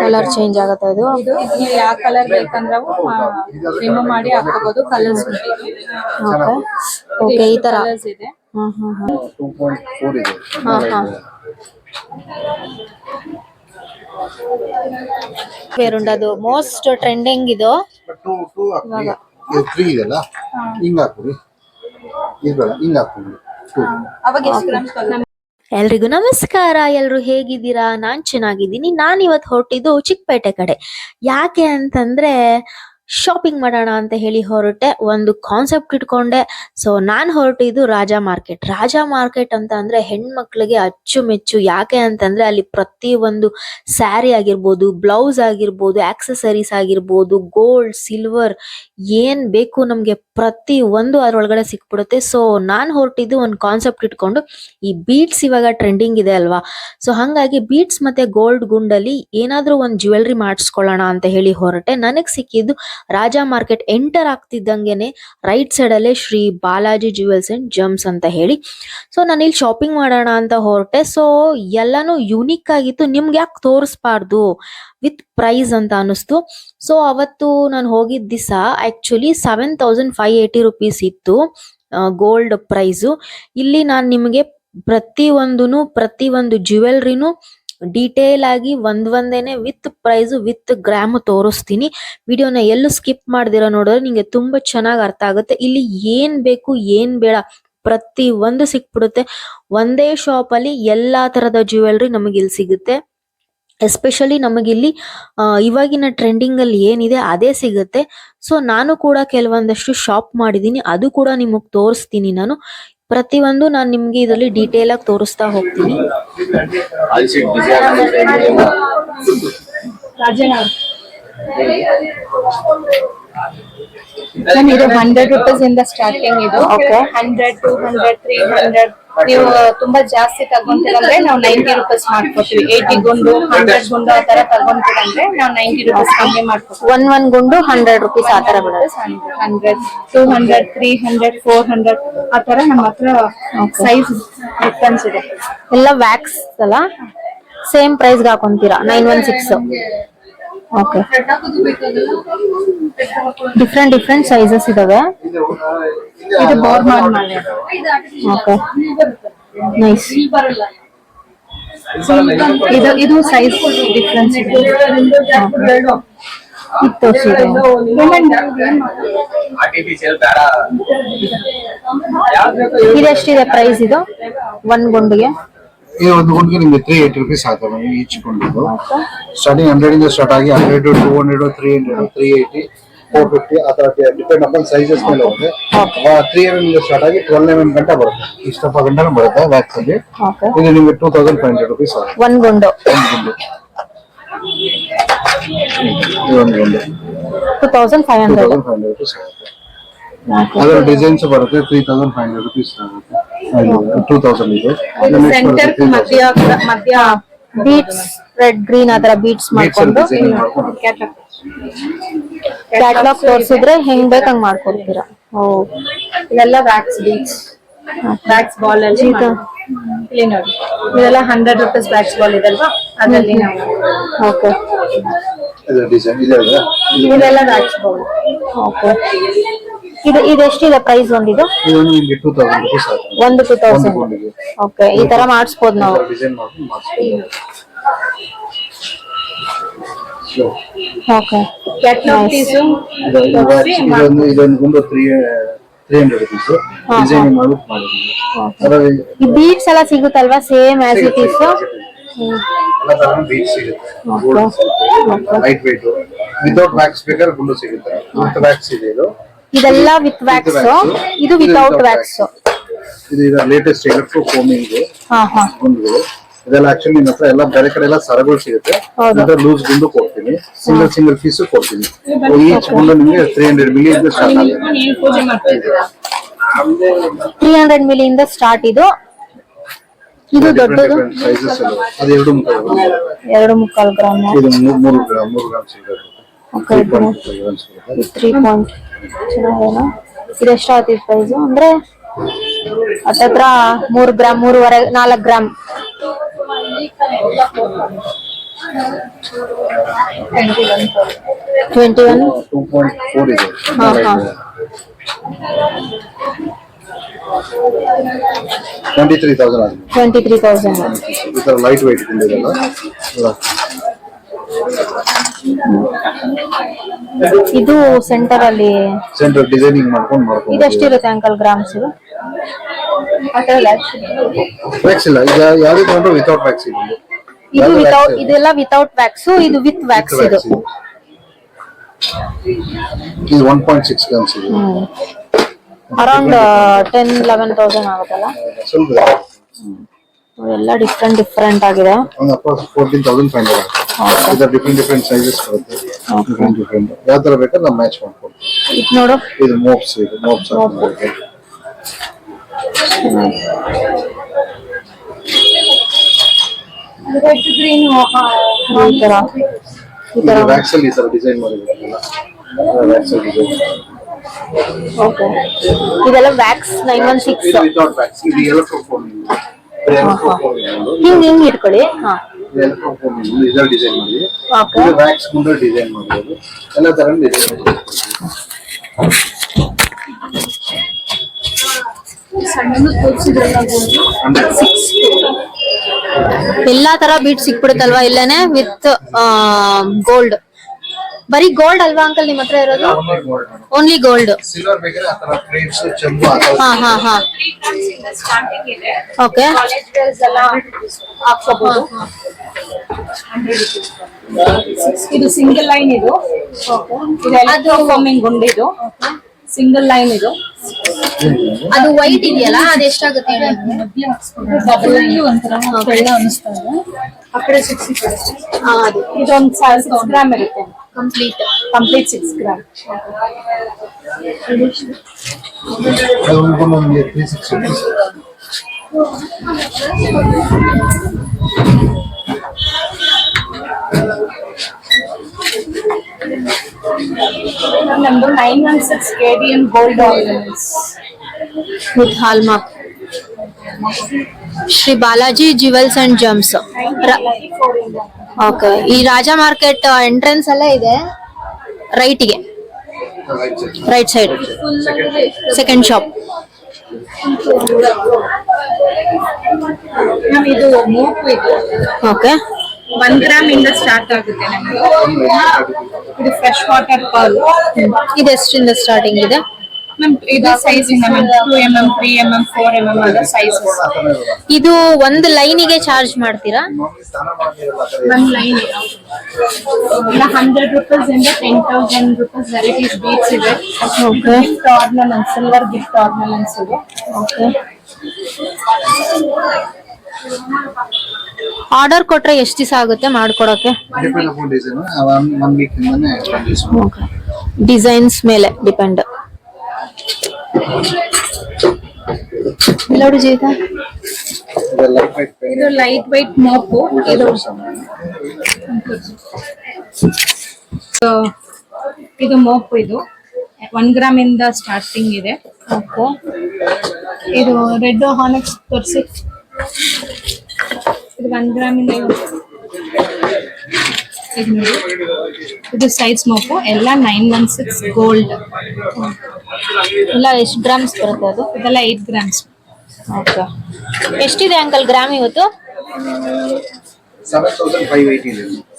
Colour change ಆಗುತ್ತೆ ಇದು. ನೀವು ಯಾವ ಕಲರ್ ಬೇಕಂದ್ರೆ ರಿಮೂವ್ ಮಾಡಿ ಹಾಕೋಬಹುದು ಕಲರ್ಸ್ ಓಕೆ. ಓಕೆ ಈ ತರ. ಕಲರ್ಸ್ ಇದೆ. ಹ್ಮ್ ಹಾ ಫೋರ್ ಹಾ ಹಾ. ಬೇರುಂಡದು ಮೋಸ್ಟ್ ಟ್ರೆಂಡಿಂಗ್ ಇದು. ತ್ರೀ ಇದೆಲ್ಲ ಹಿಂಗ್ ಹಾಕ್ಬಿಡಿ. ಇದು ಬೇಡ ಹಿಂಗ್ ಹಾಕ್ಬಿಡಿ. ಅವಾಗ ಎಲ್ರಿಗೂ ನಮಸ್ಕಾರ. ಎಲ್ರು ಹೇಗಿದ್ದೀರಾ? ನಾನ್ ಚೆನ್ನಾಗಿದ್ದೀನಿ. ನಾನ್ ಇವತ್ತು ಹೊರಟಿದ್ದು ಚಿಕ್ಕಪೇಟೆ ಕಡೆ. ಯಾಕೆ ಅಂತಂದ್ರೆ ಶಾಪಿಂಗ್ ಮಾಡೋಣ ಅಂತ ಹೇಳಿ ಹೊರಟೆ, ಒಂದು ಕಾನ್ಸೆಪ್ಟ್ ಇಟ್ಕೊಂಡೆ. ಸೊ ನಾನ್ ಹೊರಟಿದ್ದು ರಾಜಾ ಮಾರ್ಕೆಟ್ ರಾಜಾ ಮಾರ್ಕೆಟ್ ಅಂತ ಅಂದ್ರೆ ಹೆಣ್ಮಕ್ಳಿಗೆ ಅಚ್ಚುಮೆಚ್ಚು. ಯಾಕೆ ಅಂತಂದ್ರೆ ಅಲ್ಲಿ ಪ್ರತಿ ಒಂದು ಸ್ಯಾರಿ ಆಗಿರ್ಬೋದು ಬ್ಲೌಸ್ ಆಗಿರ್ಬೋದು ಆಕ್ಸೆಸರೀಸ್ ಆಗಿರ್ಬೋದು ಗೋಲ್ಡ್ ಸಿಲ್ವರ್ ಏನ್ ಬೇಕು ನಮ್ಗೆ ಪ್ರತಿ ಒಂದು ಅದ್ರೊಳಗಡೆ ಸಿಕ್ಬಿಡುತ್ತೆ. ಸೊ ನಾನ್ ಹೊರಟಿದ್ದು ಒಂದು ಕಾನ್ಸೆಪ್ಟ್ ಇಟ್ಕೊಂಡು ಈ ಬೀಟ್ಸ್ ಇವಾಗ ಟ್ರೆಂಡಿಂಗ್ ಇದೆ ಅಲ್ವಾ? ಸೊ ಹಂಗಾಗಿ ಬೀಟ್ಸ್ ಮತ್ತೆ ಗೋಲ್ಡ್ ಗುಂಡಲ್ಲಿ ಏನಾದ್ರೂ ಒಂದು ಜ್ಯುವೆಲ್ರಿ ಮಾಡಿಸ್ಕೊಳ್ಳೋಣ ಅಂತ ಹೇಳಿ ಹೊರಟೆ. ನನಗೆ ಸಿಕ್ಕಿದ್ದು ರಾಜಾ ಮಾರ್ಕೆಟ್ ಎಂಟರ್ ಆಗ್ತಿದ್ದಂಗೆನೆ ರೈಟ್ ಸೈಡ್ ಅಲ್ಲೇ Sri Balaji jewels and gems ಅಂತ ಹೇಳಿ. ಸೊ ನಾನು ಇಲ್ಲಿ ಶಾಪಿಂಗ್ ಮಾಡೋಣ ಅಂತ ಹೊರಟೆ. ಸೊ ಎಲ್ಲಾನು ಯುನಿಕ್ ಆಗಿತ್ತು. ನಿಮ್ಗೆ ಯಾಕೆ ತೋರಿಸ್ಬಾರ್ದು? ವಿತ್ ಪ್ರೈಸ್ ಅಂತ ಅನಿಸ್ತು ಸೊ ಅವತ್ತು ನಾನು ಹೋಗಿದ್ದ ದಿವಸ actually seven thousand five eighty rupees ಇತ್ತು ಗೋಲ್ಡ್ ಪ್ರೈಸು ಇಲ್ಲಿ ನಾನು ನಿಮಗೆ ಪ್ರತಿ ಒಂದುನು, ಪ್ರತಿ ಒಂದು ಜ್ಯುವೆಲ್ರಿನು ಡೀಟೇಲ್ ಆಗಿ ಒಂದ್ ಒಂದೇನೆ ವಿತ್ ಪ್ರೈಸ್ ವಿತ್ ಗ್ರಾಮ್ ತೋರಿಸ್ತೀನಿ. ವಿಡಿಯೋನ ಎಲ್ಲೂ ಸ್ಕಿಪ್ ಮಾಡ್ದಿರ ನೋಡಿದ್ರೆ ನಿಂಗೆ ತುಂಬಾ ಚೆನ್ನಾಗಿ ಅರ್ಥ ಆಗುತ್ತೆ. ಇಲ್ಲಿ ಏನ್ ಬೇಕು, ಏನ್ ಬೇಡ, ಪ್ರತಿ ಒಂದು ಸಿಕ್ಬಿಡುತ್ತೆ. ಒಂದೇ ಶಾಪ್ ಅಲ್ಲಿ ಎಲ್ಲಾ ತರದ ಜ್ಯುವೆಲ್ರಿ ನಮಗೆ ಇಲ್ಲಿ ಸಿಗುತ್ತೆ. ಎಸ್ಪೆಷಲಿ ನಮಗಿಲ್ಲಿ ಇವಾಗಿನ ಟ್ರೆಂಡಿಂಗ್ ಅಲ್ಲಿ ಏನಿದೆ ಅದೇ ಸಿಗುತ್ತೆ. ಸೊ ನಾನು ಕೂಡ ಕೆಲವೊಂದಷ್ಟು ಶಾಪ್ ಮಾಡಿದೀನಿ ಅದು ಕೂಡ ನಿಮಗೆ ತೋರಿಸ್ತೀನಿ ನಾನು. ಪ್ರತಿಯೊಂದು ನಾನು ನಿಮ್ಗೆ ಇದರಲ್ಲಿ ಡೀಟೇಲ್ ಆಗಿ ತೋರಿಸ್ತಾ ಹೋಗ್ತೀನಿ. ಮ್ಯಾಮ್ ಇದು ಹಂಡ್ರೆಡ್ ರುಪೀಸ್ ಇಂದ ಸ್ಟಾರ್ಟಿಂಗ್ ಇದು. Hundred two hundred three hundred ನೀವು ತುಂಬಾ ಜಾಸ್ತಿ ತಗೊಂತೀರಂದ್ರೆ ನಾವು ನೈಂಟಿ ರುಪೀಸ್ ಮಾಡ್ಕೊತೀವಿ. ಏಯ್ಟಿ ಗುಂಡು ಹಂಡ್ರೆಡ್ ಗುಂಡು ಆ ತರ ತಗೊಂತೀರಂದ್ರೆ ನಾವು ನೈಂಟಿ ರುಪೀಸ್ ಕಮ್ಮಿ ಮಾಡ್ಕೊತೀವಿ. ಒನ್ ಒನ್ ಗುಂಡು ಹಂಡ್ರೆಡ್ ರುಪೀಸ್ ಆ ತರ hundred two hundred three hundred four hundred ಆ ತರ ನಮ್ಮ ಹತ್ರ ಸೈಜ್ ಡಿಫ್ರೆನ್ಸ್ ಇದೆ. ಎಲ್ಲ ವ್ಯಾಕ್ಸ್ ಅಲ್ಲ? Same price ಹಾಕೊಂತೀರಾ? Nine one six okay. Different different sizes ಇದಾವೆ. ಇದು ಬೋರ್ಮಾನ್ ಮಾಲೆ ಓಕೆ. ನೈಸ್ ಇದು ಇದು ಸೈಜ್ ಡಿಫ್ರೆನ್ಸ್ ಇದೆ. ಇದು. ತೋರಿಸಿದೆ. ಇದೆಷ್ಟಿದೆ ಪ್ರೈಸ್ ಇದು ಒಂದ್ ಗುಂಡಿಗೆ ಈ ಒಂದು ಗುಂಡಿಗೆ ನಿಮಗೆ ತ್ರೀ ಏಯ್ಟಿ ರುಪೀಸ್ ಆಗ್ತವೆ ಈಚ್ ಗುಂಡಿಗೆ ಸ್ಟಾರ್ಟಿಂಗ್ ಹಂಡ್ರೆಡ್ ಇಂದ ಸ್ಟಾರ್ಟ್ ಆಗಿ hundred two hundred three hundred three eighty four fifty ಆ ಥರ ಡಿಪೆಂಡ್ ಅಪಾನ್ ಸೈಜಸ್ ಮೇಲೆ ಹೋಗುತ್ತೆ. ತ್ರೀ ಎಂ ಇಂದ ಸ್ಟಾರ್ಟ್ ಆಗಿ ಟ್ವೆಲ್ ಎಂ ಎಂ ಗಂಟ ಬರುತ್ತೆ. ಇಷ್ಟಪ್ಪ ಗಂಟೆ ಬರುತ್ತೆ ವ್ಯಾಕ್ಸ್ ಅಲ್ಲಿ. ಇದು ನಿಮಗೆ two thousand five hundred rupees ಆಗುತ್ತೆ. ಒಂದ್ ಗುಂಡು ಒಂದು ಗುಂಡು ಇದು two thousand five hundred rupees ಆಗುತ್ತೆ. ಅದರ ಡಿಸೈನ್ಸ್ ಬರುತ್ತೆ three thousand five hundred rupees ಆಗುತ್ತೆ. ಟೂ ತೌಸಂಡ್ ಇದೆ. ಸೆಂಟರ್ ಮಧ್ಯ ಮಧ್ಯ ಬೀಟ್ಸ್ ರೆಡ್ ಗ್ರೀನ್ ಆತರ ತರ ಬೀಟ್ಸ್ ಮಾಡ್ಕೊಂಡು ಕ್ಯಾಟ್ಲಾಗ್ ತೋರಿಸಿದ್ರೆ ಹೆಂಗ್ ಬೇಕು ಹಂಗ್ ಮಾಡ್ಕೊಡ್ತೀರಾ? ಓ. ಇದೆಲ್ಲ ವ್ಯಾಕ್ಸ್ ಬೀಟ್ಸ್ ವ್ಯಾಕ್ಸ್ ಬಾಲ್ ಅಲ್ಲಿ ಇಲ್ಲಿ ನೋಡಿ. ಇದೆಲ್ಲ ಹಂಡ್ರೆಡ್ ರುಪೀಸ್ ವ್ಯಾಕ್ಸ್ ಬಾಲ್ ಇದಲ್ವಾ ಅದರಲ್ಲಿ ನಾವು ಓಕೆ ಇದು ಡಿಸೈನ್ ಇದೆ ಅಲ್ವಾ? ಇದೆಲ್ಲ ವ್ಯಾಕ್ಸ್ ಬಾಲ್ ಓಕೆ ಇದು ಇದೆಷ್ಟಿದೆ ಪ್ರೈಸ್ ಒಂದಿದು? ಇದು ನಿಮ್ಗೆ ಟೂ ತೌಸಂಡ್ ರುಪೀಸ್ ಆಗುತ್ತೆ ಒಂದು ಟೂ ತೌಸಂಡ್ ಗುಂಡಿಗೆ. ಓಕೆ ಈ ತರ ಮಾಡಿಸ್ಬೋದು ನಾವು. ಡಿಸೈನ್ ಮಾಡ್ಕೊಂಡು ಮಾಡಿಸ್ಬೋದು. So, ಓಕೆ ಕ್ಯಾಟ್ಲಾಗ್ ಪೀಸು ಇದು ಇದು- ಇದೊಂದು ಇದೊಂದು ಗುಂಡು three three hundred rupees design ಮಾಡ್ಬಿಟ್ಟು ಮಾಡಿದ್ವಿ ಅದರಲ್ಲಿ ಈ ಬೀಟ್ಸ್ ಎಲ್ಲ ಸಿಗುತ್ತಲ್ವಾ? ಸೇಮ್ ಆಸ್ ಇಟ್ ಈಸ್ ಎಲ್ಲ ತರ ಸಿಗುತ್ತೆ. ಲೈಟ್ weight ವಿತೌಟ್ ವ್ಯಾಕ್ಸ್ ಬೇಕಾದ್ರೆ ಗುಂಡು ಸಿಗುತ್ತೆ. ವಿತ್ ವ್ಯಾಕ್ಸ್ ಇದೆ ಇದು. ಇದೆಲ್ಲ ವಿತ್ ವ್ಯಾಕ್ಸ್ ಇದು ವಿತೌಟ್ ವ್ಯಾಕ್ಸ್ ಇದು ಇದರ ಲೇಟೆಸ್ಟ್ ಎಲೆಕ್ಟ್ರೋ ಫೋಮಿಂಗ್ ಹಾ ಹಾ. ಗುಂಡುಗಳು ಇದೆಲ್ಲ ಆಕ್ಚುಲಿ ನಿಮ್ಮ ಹತ್ರ ಎಲ್ಲ ಬೇರೆ ಕಡೆ ಎಲ್ಲ ಸರಗಳು ಸಿಗುತ್ತೆ. ಹೌದು. ಲೂಸ್ ಗುಂಡು ಕೊಡ್ತೀನಿ. ಸಿಂಗಲ್ ಸಿಂಗಲ್ ಪೀಸ್ ಕೊಡ್ತೀನಿ. ಈಚ್ ಗುಂಡು ನಿಮಗೆ ತ್ರೀ ಹಂಡ್ರೆಡ್ ಮಿಲಿ ಇಂದ ಸ್ಟಾರ್ಟ್ ಆಗುತ್ತೆ. ತ್ರೀ ಹಂಡ್ರೆಡ್ ಮಿಲಿಯಿಂದ ಸ್ಟಾರ್ಟ್ ಇದು ಇದು. ದೊಡ್ಡದು. ಸೈಜಸ್ ಅದು ಎರಡು ಮುಖ ಎರಡು ಮುಕ್ಕಾಲು ಗ್ರಾಮ್. ಇದು ಮೂರು ಗ್ರಾಮ್ ಮೂರು ಗ್ರಾಮ್ ಸಿಗುತ್ತೆ ಓಕೆ ತ್ರೀ ಪಾಯಿಂಟ್ ಚೆನ್ನಾಗೇನಾ? ಇದೆಷ್ಟು ಆಗ್ತಿದೆ ಪ್ರೈಸು ಅಂದ್ರೆ ಹತ್ತತ್ರ ಮೂರು ಗ್ರಾಮ್ ಮೂರುವರೆ ನಾಲ್ಕು ಗ್ರಾಮ್ ಟ್ವೆಂಟಿ ಒನ್ ಹಾಂ ಹಾಂ. Twenty three thousand twenty three thousand ಈ ಲೈಟ್ ವೆಯ್ಟ್ ಇದೆಲ್ಲ ಇದು ಸೆಂಟರ್ ಅಲ್ಲಿ ಸೆಂಟರ್ ಡಿಸೈನಿಂಗ್ ಮಾಡ್ಕೊಂಡು ಮಾಡ್ಕೊಂಡು ಇದೆಷ್ಟಿರುತ್ತೆ ಅಂಕಲ್ ಗ್ರಾಮ್ಸ್ ಇದು? ವ್ಯಾಕ್ಸ್ ಇಲ್ಲ. ಈಗ ಯಾವ್ದು ತಗೊಂಡ್ರು ವಿತೌಟ್ ವ್ಯಾಕ್ಸ್ ಇದೆ. ಇದು ವಿತೌಟ್ ಇದೆಲ್ಲ ವಿತೌಟ್ ವ್ಯಾಕ್ಸ್ ಇದು ವಿತ್ ವ್ಯಾಕ್ಸ್ ಇದು. ಇದು. ಒನ್ ಪಾಯಿಂಟ್ ಸಿಕ್ಸ್ ಗ್ರಾಮ್ಸ್ ಇದು. ಅರೌಂಡ್ ಟೆನ್ ಲೆವೆನ್ ತೌಸಂಡ್ ಆಗುತ್ತಲ್ಲ? ಸ್ವಲ್ಪ ಇದೆ. ಎಲ್ಲ ಡಿಫ್ರೆಂಟ್ ಡಿಫ್ರೆಂಟ್ ಆಗಿದೆ. ಒಂದು approx fourteen thousand five hundred ಇದರ ಡಿಫ್ರೆಂಟ್ ಡಿಫ್ರೆಂಟ್ ಸೈಜಸ್ ಬರುತ್ತೆ ಡಿಫ್ರೆಂಟ್ ಡಿಫ್ರೆಂಟ್ ಯಾವ ತರ ಬೇಕಾದ್ರೆ ನಾವು ಮ್ಯಾಚ್ ಮಾಡ್ಕೊಡ್ತೀವಿ ಇದು ನೋಡು ಇದು ಮೋಪ್ಸ್ ಇದು ಮೋಪ್ಸ್ ರೆಡ್ ಗ್ರೀನ್ ಈ ತರ ಈ ತರ ವ್ಯಾಕ್ಸ್ ಅಲ್ಲಿ ಈ ತರ ಡಿಸೈನ್ ವ್ಯಾಕ್ಸ್ ಡಿಸೈನ್ ಓಕೆ ಇದೆಲ್ಲ wax nine one six without wax ಇದು ಎಲೆಕ್ಟ್ರೋಫೋನ್ ಹಿಂಗ್ ಹಿಂಗ್ ಇಟ್ಕೊಳ್ಳಿ. ಹಾ. ಎಲೆಕ್ಟ್ರೋಫೋನ್ ಇದರ ಡಿಸೈನ್ ಮಾಡಿ ಇದು ವ್ಯಾಕ್ಸ್ ಮುಂದೆ ಡಿಸೈನ್ ಮಾಡ್ಬೋದು. ಎಲ್ಲ ತರ ಡಿಸೈನ್ ಎಲ್ಲಾ ತರ ಬೀಟ್ ಸಿಕ್ಬಿಡುತ್ತಲ್ವಾ ಇಲ್ಲೇನೆ ವಿತ್ ಗೋಲ್ಡ್ ಬರೀ ಗೋಲ್ಡ್ ಅಲ್ವಾ ಅಂಕಲ್ ನಿಮ್ ಹತ್ರ ಇರೋದು? ಓನ್ಲಿ ಗೋಲ್ಡ್ ಸಿಲ್ವರ್ ಬೇಕಾದ್ರೆ ಆ ತರ ಫ್ರೇಮ್ಸ್ ಚೆಂಬು ಆ ತರ ಹಾ ಹಾ ಹಾ. ಸ್ಟಾರ್ಟಿಂಗ್ ಇದೆ ಓಕೆ ಕಾಲೇಜ್ ಎಲ್ಲ ಇದು ಸಿಂಗಲ್ ಲೈನ್ ಇದು. ಇದು ಫಾರ್ಮಿಂಗ್ ಗುಂಡಿದು. ಸಿಂಗಲ್ ಲೈನ್ ಇದು ಅದು ವೈಟ್ ಇದೆಯಲ್ಲ ಅದು ಎಷ್ಟಾಗುತ್ತೆ ಡಬಲ್ ಒಂಥರ ಬೆಳ್ಳ ಅನಿಸ್ತಾ ಇದೆ ಆ ಕಡೆ ಸಿಕ್ಸ್ ಇದೊಂದು ಸಿಕ್ಸ್ ಗ್ರಾಮ್ ಇರುತ್ತೆ ಕಂಪ್ಲೀಟ್ ಕಂಪ್ಲೀಟ್ ಸಿಕ್ಸ್ ಗ್ರಾಮ್ ಅದು ಒಂದು ನಮಗೆ ತ್ರೀ ಸಿಕ್ಸ್ ನಮ್ದು nine one six K D N gold ornaments with hallmark Shri Balaji jewels and gems okay ಈ ರಾಜಾ ಮಾರ್ಕೆಟ್ ಎಂಟ್ರೆನ್ಸ್ ಅಲ್ಲೇ ಇದೆ. ರೈಟ್ಗೆ right side second shop okay one gram ಇಂದ start ಆಗುತ್ತೆ ಇದು ಫ್ರೆಶ್ ವಾಟರ್ ಪರ್ಲ್ ಇದು ಎಷ್ಟಿಂದ starting ಇದೆ? ಮ್ಯಾಮ್ ಇದು ಸೈಜ್ ಇಂದ ma'am two M three M four M M ಅದ ಇದು ಒಂದು ಲೈನಿಗೆ ಚಾರ್ಜ್ ಮಾಡ್ತೀರಾ? ಒನ್ ಲೈನ್ ಇಲ್ಲ ಹಂಡ್ರೆಡ್ ರುಪೀಸ್ ಇಂದ ten thousand rupees varieties beats ಇದೆ. Gift ornament silver gift ornaments ಇದೆ. ಓಕೆ ಆರ್ಡರ್ ಕೊಟ್ರೆ ಎಷ್ಟ್ ದಿವಸ ಆಗುತ್ತೆ ಮಾಡ್ಕೊಡಕ್ಕೆ ಡಿಸೈನ್ಸ್ ಮೇಲೆ ಡಿಪೆಂಡ್ ನೋಡಿ ಇದು? ಲೈಟ್ ವೈಟ್ ಮೋಪು ಇದು ಇದು ಮೋಪು ಇದು ಒನ್ ಗ್ರಾಮ್ ಇಂದ ಸ್ಟಾರ್ಟಿಂಗ್ ಇದೆ. ಇದು ರೆಡ್ ಹಾನೆಕ್ಸ್ ತೋರಿಸಿ. ಇದು ಒನ್ ಗ್ರಾಮ್ ಇಂದ ಇದು. ಸೈಜ್ ಮೋಪು ಎಲ್ಲ ನೈನ್ ಒನ್ ಸಿಕ್ಸ್ ಗೋಲ್ಡ್ ಎಲ್ಲ ಎಷ್ಟು ಗ್ರಾಮ್ಸ್ ಬರುತ್ತೆ ಅದು? ಇದೆಲ್ಲ ಏಟ್ ಗ್ರಾಮ್ಸ್ ಓಕೆ ಎಷ್ಟಿದೆ ಅಂಕಲ್ ಗ್ರಾಮ್ ಇವತ್ತು?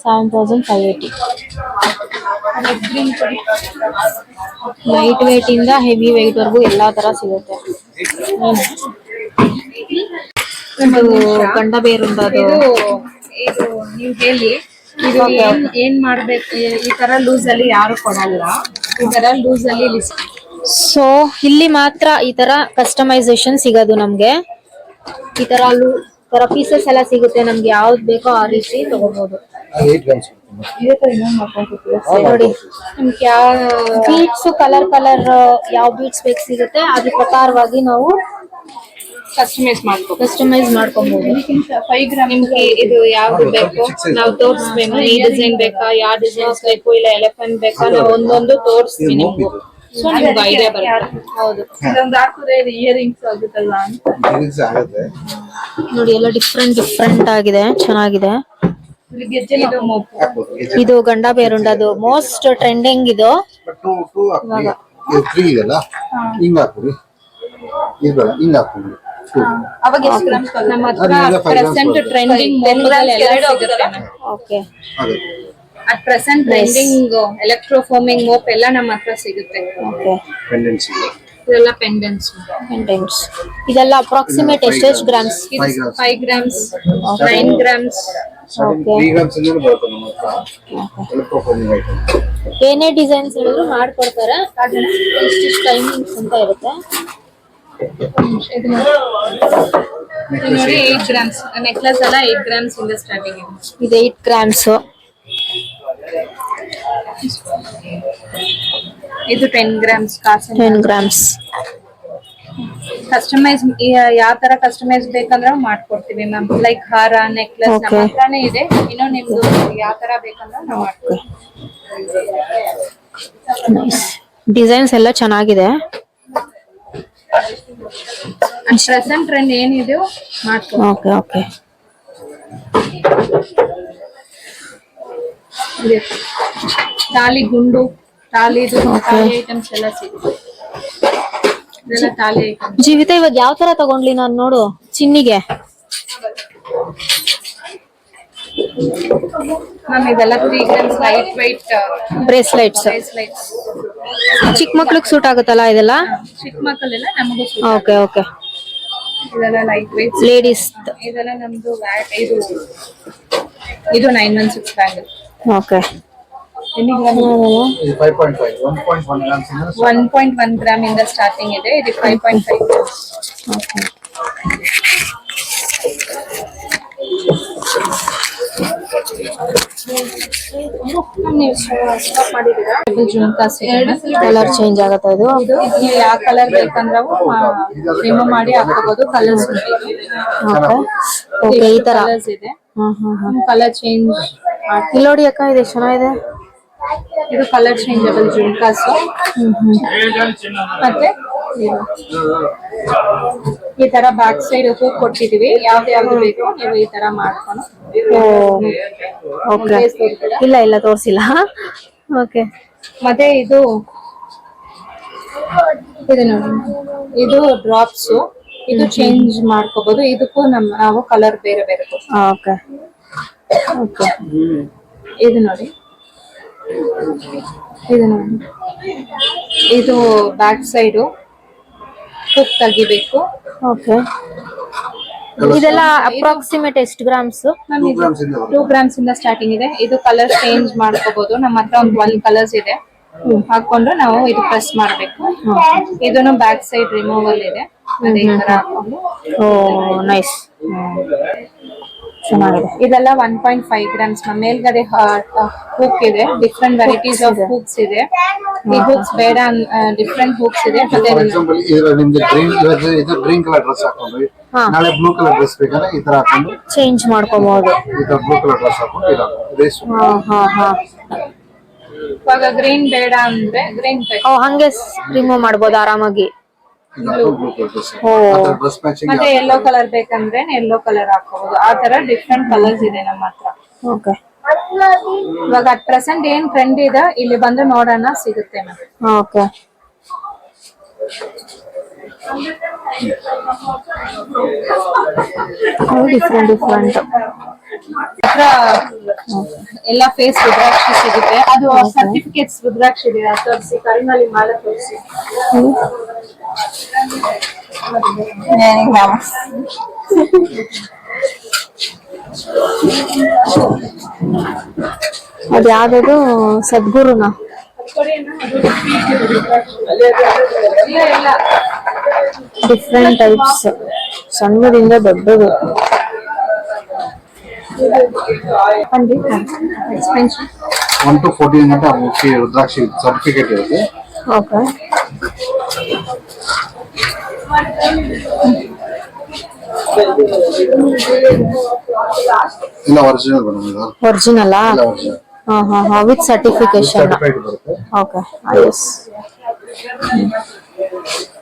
Seven thousand five eighty light weight ಇಂದ ಹೆವಿ ವೇಟ್ ವರ್ಗು ಎಲ್ಲಾ ತರ ಸಿಗುತ್ತೆ. ಇದು ಗಂಡ ಇದು ಇದು ನೀವು ಹೇಳಿ. ಇದು ಏನ್ ಏನ್ ಮಾಡ್ಬೇಕು? ಈ- ತರ ಲೂಸ್ ಅಲ್ಲಿ ಯಾರು ಕೊಡಲ್ಲ. ಈ ತರ ಲೂಸ್ ಅಲ್ಲಿ ಲಿಸ್ಟ್ ಸೊ ಇಲ್ಲಿ ಮಾತ್ರ ಈ ತರ ಕಸ್ಟಮೈಸೇಷನ್ ಸಿಗೋದು ನಮ್ಗೆ. ಈ ತರ ಲೂ ತರ ಪೀಸಸ್ ಎಲ್ಲ ಸಿಗುತ್ತೆ. ನಮ್ಗೆ ಯಾವ್ದು ಬೇಕೋ ಆ ರೀತಿ ತಗೋಬಹುದು ನೋಡಿ. ನಿಮ್ಗೆ ಯಾವ ಬೀಟ್ಸ್ ಕಲರ್ ಕಲರ್ ಯಾವ ಬೀಟ್ಸ್ ಬೇಕು ಸಿಗುತ್ತೆ? ಅದ್ರ ಪ್ರಕಾರವಾಗಿ ನಾವು ಕಸ್ಟಮೈಸ್ ಮಾಡ್ಕೋ ಕಸ್ಟಮೈಸ್ ಮಾಡ್ಕೊಬಹುದು ಫೈವ್ ಗ್ರಾಮ್ ನಿಮ್ಗೆ ಇದು ಯಾವ್ದು ಬೇಕು? ನಾವು ತೋರಿಸ್ಬೇಕು. ಈ ಡಿಸೈನ್ ಬೇಕಾ? ಯಾವ ಡಿಸೈನ್ಸ್ ಬೇಕು? ಇಲ್ಲ ಎಲೆಫೆಂಟ್ ಬೇಕಾ? ನಾವು ಒಂದೊಂದು ತೋರಿಸ್ತೀವಿ ನಿಮ್ಗೆ. ಸೊ ನಿಮ್ಗೆ ಐಡಿಯಾ ಬರುತ್ತೆ. ಹೌದು. ಇದೊಂದು ಹಾಕಿದ್ರೆ ಇದು ಇಯರಿಂಗ್ಸ್ ಆಗುತ್ತಲ್ಲ ಆಗುತ್ತೆ. ನೋಡಿ ಎಲ್ಲ ಡಿಫ್ರೆಂಟ್ ಡಿಫ್ರೆಂಟ್ ಆಗಿದೆ. ಚೆನ್ನಾಗಿದೆ. ಇದು ಗಂಡ ಬೇರುಂಡದು ಮೋಸ್ಟ್ ಟ್ರೆಂಡಿಂಗ್ ಇದು. ತ್ರೀ ಇದೆಲ್ಲ ಹಿಂಗ್ ಹಾಕ್ಬಿಡಿ. ಇದು ಹಿಂಗ್ ಹಾಕ್ಬಿಡಿ. ಅವಾಗ ಎಷ್ಟು ಗ್ರಾಮ್ಸ್ ನಮ್ಮ ಹತ್ರ present. Trending okay at present trending electroforming mop ಎಲ್ಲ ನಮ್ಮ ಹತ್ರ ಸಿಗುತ್ತೆ. ಓಕೆ ಪೆಂಡೆನ್ಸಿ ಇದೆಲ್ಲ ಪೆಂಡೆಂಟ್ಸ್ ಕಂಟೆಂಟ್ಸ್ ಇದೆಲ್ಲ ಅಪ್ರಾಕ್ಸಿಮೇಟ್ ಎಷ್ಟೆಷ್ಟು grams five grams five grams nine grams ಏನೇ ಡಿಸೈನ್ಸ್ ಹೇಳಿದ್ರು ಮಾಡ್ಕೊಡ್ತಾರೆ. ಇಷ್ಟಿಷ್ಟು ಟೈಮಿಂಗ್ಸ್ ಅಂತ ಇರುತ್ತೆ. ಇದು ನೋಡಿ ಏಟ್ ಗ್ರಾಮ್ಸ್ ನೆಕ್ಲೆಸ್ ಎಲ್ಲ ಏಟ್ ಗ್ರಾಮ್ಸ್ ಇಂದ ಸ್ಟಾರ್ಟಿಂಗ್ ಇದು ಏಟ್ ಗ್ರಾಮ್ಸ್ ಇದು ಟೆನ್ ಗ್ರಾಮ್ಸ್ ಕಾಸು ಟೆನ್ ಗ್ರಾಮ್ಸ್ ಕಸ್ಟಮೈಸ್ ಯಾವ ತರ ಕಸ್ಟಮೈಸ್ ಬೇಕಂದ್ರೆ ಮಾಡ್ಕೊಡ್ತೀವಿ ಮ್ಯಾಮ್ ಲೈಕ್ ಹಾರ ನೆಕ್ಲೆಸ್ ನಮ್ಮ ಹತ್ರನೇ ಇದೆ. ಇನ್ನು ನಿಮ್ದು ಯಾವ ತರ ಬೇಕಂದ್ರೆ ನಾವು ಮಾಡ್ಕೊಡ್ತೀವಿ. ಡಿಸೈನ್ಸ್ ಎಲ್ಲ ಚೆನ್ನಾಗಿದೆ. ಪ್ರೆಸೆಂಟ್ ಟ್ರೆಂಡ್ ಏನಿದೆಯೋ ಮಾಡ್ಕೊಡ್ತೀವಿ ಓಕೆ ಓಕೆ ಇದೆ. ತಾಲಿ ಗುಂಡು ತಾಲಿ ಐಟಮ್ಸ್ ಎಲ್ಲ ಸಿಗುತ್ತೆ. ಇದೆಲ್ಲ ತಾಲಿ ಐಟಮ್ ಜೀವಿತ ಇವಾಗ ಯಾವ ತರ ತಗೊಂಡ್ಲಿ ನಾನು ನೋಡು? ಚಿನ್ನಿಗೆ. ಮ್ಯಾಮ್ ಇದೆಲ್ಲ three grams light weight bracelets. Bracelets. ಚಿಕ್ಕ ಮಕ್ಳಿಗೆ ಸೂಟ್ ಆಗುತ್ತಲ್ಲ ಇದೆಲ್ಲ? ಚಿಕ್ಕ ಮಕ್ಕಳೆಲ್ಲ ನಮಗೂ suit ಓಕೆ ಓಕೆ ಇದೆಲ್ಲ ಲೈಟ್ ವೈಟ್ ಲೇಡೀಸ್ ಇದೆಲ್ಲ ನಮ್ದು ವ್ಯಾಟ್ ಇದು ಇದು nine one six bangle okay ಇದು? Five point five one point one grams ಇಂದ ಒನ್ ಪಾಯಿಂಟ್ ಒನ್ ಗ್ರಾಮ್ ಇಂದ ಸ್ಟಾರ್ಟಿಂಗ್ ಇದೆ ಇದು five point five okay colour change ಆಗುತ್ತೆ ಇದು? ನೀವು ಯಾವ ಕಲರ್ ಬೇಕಂದ್ರೆ ರಿಮೂವ್ ಮಾಡಿ ಹಾಕೋಬಹುದು ಕಲರ್ಸ್ ಓಕೆ ಈ ತರ. ಇದೆ. ಕಲರ್ ಚೇಂಜ್ ಇಲ್ಲಿ ನೋಡಿ ಅಕ್ಕ ಇದೆ ಚೆನ್ನಾಗಿದೆ. ಇದು ಕಲರ್ ಚೇಂಜಬಲ್ ಜುಮ್ಕಾಸ್ ಮತ್ತೆ. ಈ ತರ ಬ್ಯಾಕ್ ಸೈಡ್ ಹೂಕ್ ಕೊಟ್ಟಿದೀವಿ. ಯಾವ್ದು ಯಾವ್ದು ಬೇಕು ನೀವು ಈ ತರ ಮಾಡ್ಕೊಂಡು ಓ ಓಕೆ ಇಲ್ಲ ಇಲ್ಲ ತೋರ್ಸಿಲ್ಲ. ಓಕೆ ಮತ್ತೆ ಇದು ಇದು ನೋಡಿ. ಇದು ಡ್ರಾಪ್ಸ್ ಇದು ಚೇಂಜ್ ಮಾಡ್ಕೋಬಹುದು ಇದಕ್ಕೂ ನಮ್ ನಾವು ಕಲರ್ ಬೇರೆ ಬೇರೆ. ಓಕೆ ಓಕೆ ಇದು ನೋಡಿ. ಇದು ನೋಡಿ. ಇದು ಬ್ಯಾಕ್ ಸೈಡು ಹುಕ್ ತೆಗಿಬೇಕು. ಓಕೆ ಇದೆಲ್ಲ ಅಪ್ರಾಕ್ಸಿಮೇಟ್ ಎಷ್ಟು ಗ್ರಾಮ್ಸ್ ಟೂ ಗ್ರಾಮ್ಸ್ ಇಂದ ಸ್ಟಾರ್ಟಿಂಗ್ ಇದೆ ಇದು. ಕಲರ್ ಚೇಂಜ್ ಮಾಡ್ಕೋಬಹುದು ನಮ್ಮ ಹತ್ರ ಒಂದು ಒನ್ ಕಲರ್ಸ್ ಇದೆ. ಹಾಕೊಂಡು ನಾವು ಇದು ಪ್ರೆಸ್ ಮಾಡ್ಬೇಕು. ಇದನ್ನು ಬ್ಯಾಕ್ ಸೈಡ್ ರಿಮೂವಲ್ ಇದೆ. ಅದೇ ತರ ಹಾಕೊಂಡು ಓ ನೈಸ್ ಚೆನ್ನಾಗಿದೆ. ಇದೆಲ್ಲ ಒನ್ ಪಾಯಿಂಟ್ ಫೈವ್ ಗ್ರಾಮ್ಸ್ ಮೇಲ್ಗಡೆ ಹುಕ್ ಇದೆ. ಡಿಫ್ರೆಂಟ್ ವೆರೈಟೀಸ್ ಆಫ್ ಹುಕ್ಸ್ ಇದೆ. ಈ ಹುಕ್ಸ್ ಬೇಡ ಡಿಫ್ರೆಂಟ್ ಹುಕ್ಸ್ ಇದೆ. ಮತ್ತೆ ಫಾರ್ ಎಕ್ಸಾಂಪಲ್ ಇದ್ರ ಗ್ರೀನ್ ಇವತ್ತು ಇದು ಗ್ರೀನ್ ಕಲರ್ ಡ್ರೆಸ್ ಹಾಕೊಂಡ್ರಿ. ಹಾ. ನಾಳೆ ಬ್ಲೂ ಕಲರ್ ಡ್ರೆಸ್ ಬೇಕಾದ್ರೆ ಈ ತರ ಹಾಕೊಂಡು ಚೇಂಜ್ ಮಾಡ್ಕೋಬಹುದು ಈ ತರ ಬ್ಲೂ ಕಲರ್ ಡ್ರೆಸ್ ಹಾಕೊಂಡು ಇದು ಇವಾಗ ಗ್ರೀನ್ ಬೇಡ ಅಂದ್ರೆ ಗ್ರೀನ್ ಓ ಹಂಗೆ ರಿಮೂವ್ ಮಾಡಬಹುದು ಆರಾಮಾಗಿ. ಮತ್ತೆ ಯೆಲ್ಲೋ ಕಲರ್ ಬೇಕಂದ್ರೆ ಯೆಲ್ಲೋ ಕಲರ್ ಹಾಕೋಬಹುದು ಆ ತರ ಡಿಫ್ರೆಂಟ್ ಕಲರ್ಸ್ ಇದೆ ನಮ್ಮ ಹತ್ರ. ಓಕೆ. ಇವಾಗ ಅಟ್ ಪ್ರೆಸೆಂಟ್ ಏನ್ ಟ್ರೆಂಡ್ ಇದೆ? ಇಲ್ಲಿ ಬಂದು ನೋಡೋಣ ಸಿಗುತ್ತೆ ಮ್ಯಾಮ್ ಓಕೆ. ಡಿಫ್ರೆಂಟ್ ಡಿಫ್ರೆಂಟ್ ಎಲ್ಲ ಫೇಸ್ ರುದ್ರಾಕ್ಷಿ ಸಿಗುತ್ತೆ. ಅದು ಸರ್ಟಿಫಿಕೇಟ್ಸ್ ರುದ್ರಾಕ್ಷಿ ಇದೆ ತೋರಿಸಿ ಕರಿನಲ್ಲಿ ಮಾಲೆ ತೋರಿಸಿ. ಅದು ಯಾವ್ದು ಸದ್ಗುರುನಾ? ಇಲ್ಲ ಇಲ್ಲ. ಡಿಫ್ರೆಂಟ್ ಟೈಪ್ಸ್ ಸಣ್ಣದಿಂದ ದೊಡ್ಡದು ಎಕ್ಸ್ಪೆನ್ಷನ್ ಒನ್ ಟು ಫೋರ್ಟೀನ್ ಗಂಟೆ ಮುಖ್ಯ ರುದ್ರಾಕ್ಷಿ ಸರ್ಟಿಫಿಕೇಟ್ ಇರುತ್ತೆ ಓಕೆ ಇಲ್ಲ ಒರಿಜಿನಲ್ ಮೇಡಮ್ ಇದು ಒರಿಜಿನಲ್ ಇಲ್ಲ ಒರಿಜಿನಲ್ ಹಾ ಹಾ ಹಾ ವಿತ್ ಸರ್ಟಿಫಿಕೇಶನ್ ಸರ್ಟಿಫೈಡ್ ಬರುತ್ತೆ okay yes with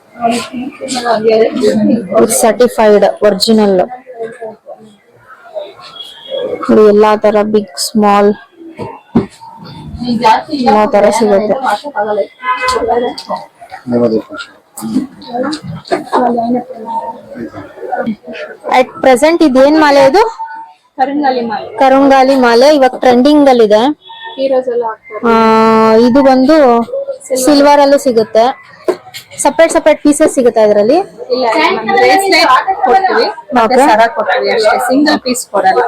certified original ನೋಡಿ ಎಲ್ಲಾ ತರ ಬಿಗ್ ಸ್ಮಾಲ್ ಎಲ್ಲಾ ತರ ಸಿಗುತ್ತೆ. ಅಟ್ ಪ್ರೆಸೆಂಟ್ ಇದೇನ್ ಮಾಲೆ ಇದು? ಕರಂಗಾಲಿ ಮಾಲೆ. ಇವಾಗ ಟ್ರೆಂಡಿಂಗ್ ಅಲ್ಲಿ ಇದೆ. ಇದು ಬಂದು ಸಿಲ್ವರ್ ಅಲ್ಲೂ ಸಿಗುತ್ತೆ. ಸಪರೇಟ್ ಸಪರೇಟ್ ಪೀಸಸ್ ಸಿಗುತ್ತೆ ಇದರಲ್ಲಿ? ಇಲ್ಲ ಸಿಂಗಲ್ ಪೀಸ್ ಕೊಡಲ್ಲ.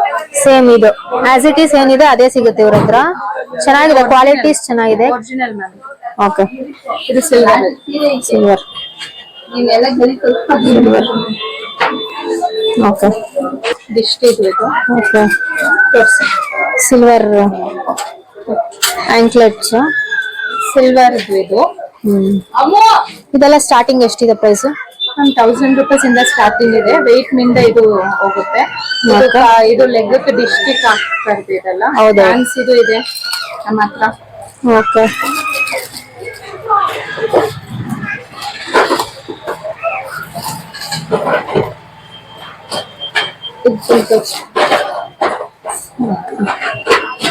ಸೇಮ್ ಇದು. ಆಸ್ ಇಟ್ ಈಸ್ ಏನಿದೆ ಅದೇ ಸಿಗುತ್ತೆ ಇವ್ರ ಹತ್ರ. ಚೆನ್ನಾಗಿದೆ ಕ್ವಾಲಿಟೀಸ್ ಚೆನ್ನಾಗಿದೆ. ಓಕೆ ಇದು silver silver okay okay silver anklets silver ಇದು. ಇದೆಲ್ಲ ಸ್ಟಾರ್ಟಿಂಗ್ ಎಷ್ಟಿದೆ ಪ್ರೈಸ್ ಒಂದ್ ತೌಸಂಡ್ ರುಪೀಸ್ ಇಂದ ಸ್ಟಾರ್ಟಿಂಗ್ ಇದೆ. ವೆಯ್ಟ್ನಿಂದ ಇದು ಹೋಗುತ್ತೆ. ಇದು ಲೆಗ್ ಡಿಸ್ಟಿಕ್ ಇದೆಲ್ಲ. ಹೌದು. ಇದು ಇದೆ. ನಮ್ಮ ಹತ್ರ. ಓಕೆ.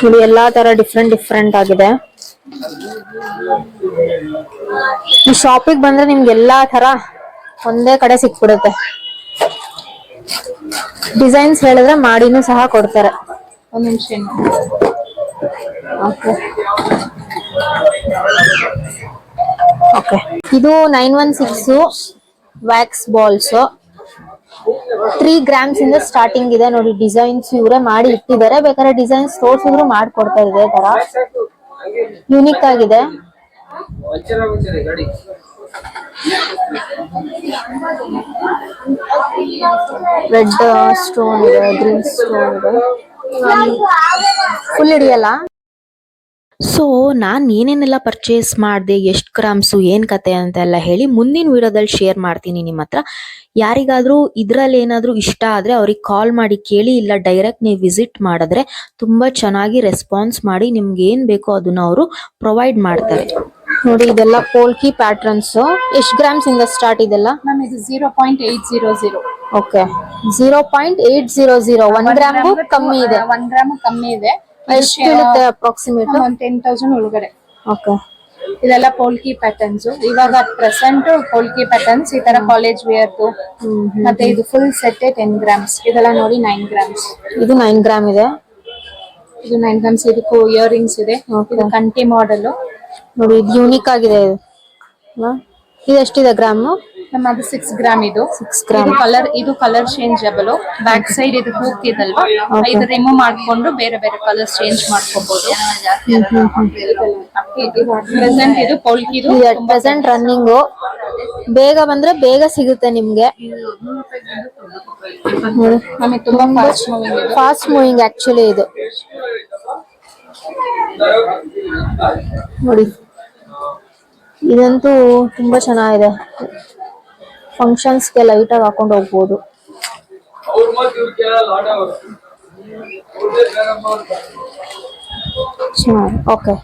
ನೋಡಿ ಎಲ್ಲಾ ತರ ಡಿಫ್ರೆಂಟ್ ಡಿಫ್ರೆಂಟ್ ಆಗಿದೆ. ಈ ಶಾಪಿಗೆ ಬಂದ್ರೆ ನಿಮ್ಗೆ ಎಲ್ಲಾ ತರ ಒಂದೇ ಕಡೆ ಸಿಕ್ಬಿಡುತ್ತೆ. ಡಿಸೈನ್ಸ್ ಹೇಳಿದ್ರೆ ಮಾಡಿನೂ ಸಹ ಕೊಡ್ತಾರೆ. ಒಂದ್ ನಿಮಿಷ. ಓಕೆ ಇದು nine one six wax balls three grams ಇಂದ ಸ್ಟಾರ್ಟಿಂಗ್ ಇದೆ ನೋಡಿ ಡಿಸೈನ್ಸ್ ಇವರೇ ಮಾಡಿ ಇಟ್ಟಿದ್ದಾರೆ. ಬೇಕಾದ್ರೆ ಡಿಸೈನ್ಸ್ ತೋರ್ಸಿದ್ರು ಮಾಡ್ಕೊಡ್ತಾರೆ ಇದೇ ತರ. ಯೂನಿಕ್ ಆಗಿದೆ. ರೆಡ್ ಸ್ಟೋನ್ ಇದೆ ಗ್ರೀನ್ ಸ್ಟೋನ್ ಇದೆ. ಫುಲ್ ಹಿಡಿಯಲ್ಲ? ಸೊ ನಾನು ಏನೇನೆಲ್ಲ ಪರ್ಚೇಸ್ ಮಾಡಿದೆ ಎಷ್ಟು ಗ್ರಾಮ್ಸು ಏನು ಕತೆ ಅಂತೆಲ್ಲ ಹೇಳಿ ಮುಂದಿನ ವಿಡಿಯೋದಲ್ಲಿ ಶೇರ್ ಮಾಡ್ತೀನಿ ನಿಮ್ಮ ಹತ್ರ. ಯಾರಿಗಾದರೂ ಇದರಲ್ಲಿ ಏನಾದರೂ ಇಷ್ಟ ಆದರೆ ಅವ್ರಿಗೆ ಕಾಲ್ ಮಾಡಿ ಕೇಳಿ ಇಲ್ಲ ಡೈರೆಕ್ಟ್ ನೀವು ವಿಸಿಟ್ ಮಾಡಿದ್ರೆ ತುಂಬ ಚೆನ್ನಾಗಿ ರೆಸ್ಪಾನ್ಸ್ ಮಾಡಿ ನಿಮ್ಗೆ ಏನು ಬೇಕೋ ಅದನ್ನ ಅವರು ಪ್ರೊವೈಡ್ ಮಾಡ್ತಾರೆ. ನೋಡಿ ಇದೆಲ್ಲ ಪೋಲ್ಕಿ ಪ್ಯಾಟ್ರನ್ಸ್ ಎಷ್ಟು ಗ್ರಾಮ್ಸ್ ಇಂದ ಸ್ಟಾರ್ಟ್ ಇದೆಲ್ಲ? ಮ್ಯಾಮ್ ಇದು zero point eight zero zero okay zero point eight zero zero one gram ಕಮ್ಮಿ ಇದೆ. ಒನ್ ಗ್ರಾಮ್ ಕಮ್ಮಿ ಇದೆ. ಎಷ್ಟು ಬೀಳುತ್ತೆ ಅಪ್ರಾಕ್ಸಿಮೇಟ್ ಒಂದು ಟೆನ್ ತೌಸಂಡ್ ಒಳಗಡೆ. ಓಕೆ. ಇದೆಲ್ಲ ಪೋಲ್ಕಿ ಪ್ಯಾಟರ್ನ್ಸ್ ಇವಾಗ ಪ್ರೆಸೆಂಟ್ ಪೋಲ್ಕಿ ಪ್ಯಾಟರ್ನ್ಸ್ ಈ ತರ ಕಾಲೇಜ್ ವೇರ್ದು ಮತ್ತೆ ಇದು ಫುಲ್ ಸೆಟ್ ಟೆನ್ ಗ್ರಾಮ್ಸ್ ಇದೆಲ್ಲ ನೋಡಿ ನೈನ್ ಗ್ರಾಮ್ಸ್ ಇದು ನೈನ್ ಗ್ರಾಮ್ ಇದೆ? ಇದು ನೈನ್ ಗ್ರಾಮ್ಸ್ ಇದಕ್ಕೂ ಇಯರ್ ರಿಂಗ್ಸ್ ಇದೆ ಇದು ಕಂಟಿ ಮಾಡೆಲ್ ನೋಡಿ ಇದು ಯೂನಿಕ್ ಆಗಿದೆ? ಇದು. ಎಷ್ಟಿದೆ ಗ್ರಾಮು ನಮ್ಮ ಅದು ಸಿಕ್ಸ್ ಗ್ರಾಮ್ ಇದು ಸಿಕ್ಸ್ ಗ್ರಾಮ್ ಕಲರ್ ಇದು ಕಲರ್ ಚೇಂಜಬಲ್ ಬ್ಯಾಕ್ ಸೈಡ್ ಇದು ಹೂಕ್ ಇದಲ್ವಾ? ಇದು ರಿಮೂವ್ ಮಾಡ್ಕೊಂಡು ಬೇರೆ ಬೇರೆ ಕಲರ್ ಚೇಂಜ್ ಮಾಡ್ಕೋಬಹುದು ಪ್ರೆಸೆಂಟ್ ಇದು ಪೋಲ್ಕಿದು ಪ್ರೆಸೆಂಟ್ ರನ್ನಿಂಗ್ ಬೇಗ ಬಂದ್ರೆ ಬೇಗ ಸಿಗುತ್ತೆ ನಿಮ್ಗೆ. ನಮಗೆ ತುಂಬಾ fast moving fast moving actually ಇದು. ನೋಡಿ. ಇದಂತೂ ತುಂಬಾ ಚೆನ್ನಾಗಿದೆ. ಫಂಕ್ಷನ್ಸ್ಗೆ ಲೈಟ್ ಆಗಿ ಹಾಕೊಂಡು ಹೋಗ್ಬೋದು. ಓಕೆ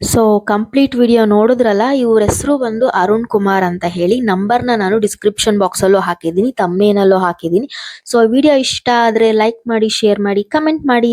ಸೊ ಕಂಪ್ಲೀಟ್ ವಿಡಿಯೋ ನೋಡಿದ್ರಲ್ಲ ಇವ್ರ ಹೆಸರು ಬಂದು ಅರುಣ್ ಕುಮಾರ್ ಅಂತ ಹೇಳಿ. ನಂಬರ್ನ ನಾನು ಡಿಸ್ಕ್ರಿಪ್ಷನ್ ಬಾಕ್ಸಲ್ಲೂ ಹಾಕಿದ್ದೀನಿ ತಮ್ಮೇನಲ್ಲೂ ಹಾಕಿದ್ದೀನಿ. ಸೊ ವಿಡಿಯೋ ಇಷ್ಟ ಆದರೆ ಲೈಕ್ ಮಾಡಿ ಶೇರ್ ಮಾಡಿ ಕಮೆಂಟ್ ಮಾಡಿ.